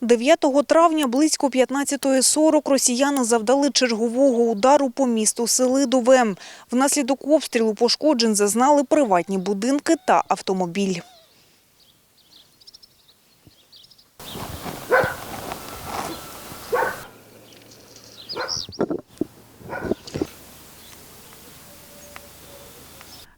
9 травня близько 15.40 росіяни завдали чергового удару по місту Селидове. Внаслідок обстрілу пошкоджень зазнали приватні будинки та автомобіль.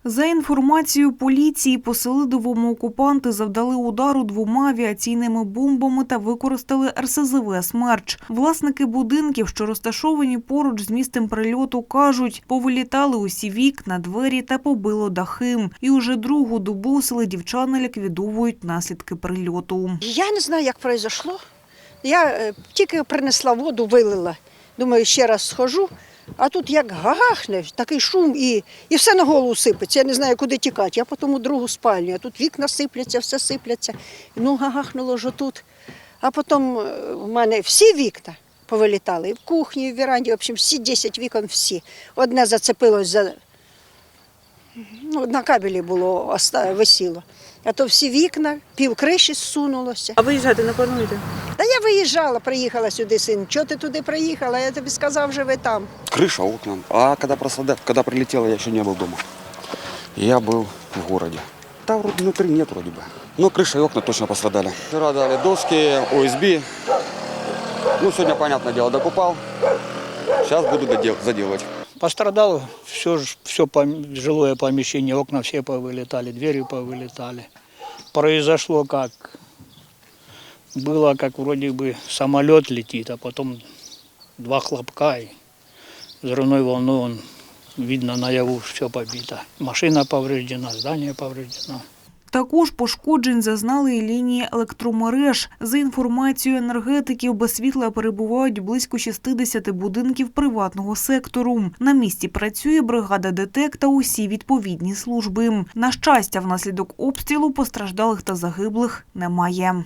За інформацією поліції, по Селидовому окупанти завдали удару двома авіаційними бомбами та використали РСЗВ «Смерч». Власники будинків, що розташовані поруч з місцем прильоту, кажуть, повилітали усі вікна, двері та побило дахи. І уже другу добу селидівчани ліквідовують наслідки прильоту. Я не знаю, як произошло. Я е, тільки принесла воду, вилила. Думаю, ще раз схожу. А тут як гагахнеш, такий шум і, і все на голову сипеться. Я не знаю, куди тікати. Я потім у другу спальню, а тут вікна сипляться, все сипляться. Ну, гагахнуло ж тут. А потім е, в мене всі вікна повилітали. І в кухні, і в віранді, в общем, всі 10 вікон, всі. Одне зацепилось за. Ну, на кабелі було оста- висіло. А то всі вікна, пів криші зсунулося. А виїжджати не плануєте? Та я виїжджала, приїхала сюди, син. Чого ти туди приїхала? Я тобі сказав, живи там. Крыша, окна. А когда, просада... когда прилетело, я еще не был дома. Я был в городе. Там вроде внутри нет вроде бы. Но крыша и окна точно пострадали. Вчера дали доски, ОСБ. Ну, сегодня, понятное дело, докупал. Сейчас буду додел- заделывать. Пострадало все, все жилое помещение, окна все повылетали, двери повылетали. Произошло как? Было как вроде бы самолет летит, а потом два хлопка и взрывной волной он видно наяву все побито. Машина повреждена, здание повреждено. Також пошкоджень зазнали і лінії електромереж. За інформацією енергетиків, без світла перебувають близько 60 будинків приватного сектору. На місці працює бригада ДТЕК та усі відповідні служби. На щастя, внаслідок обстрілу постраждалих та загиблих немає.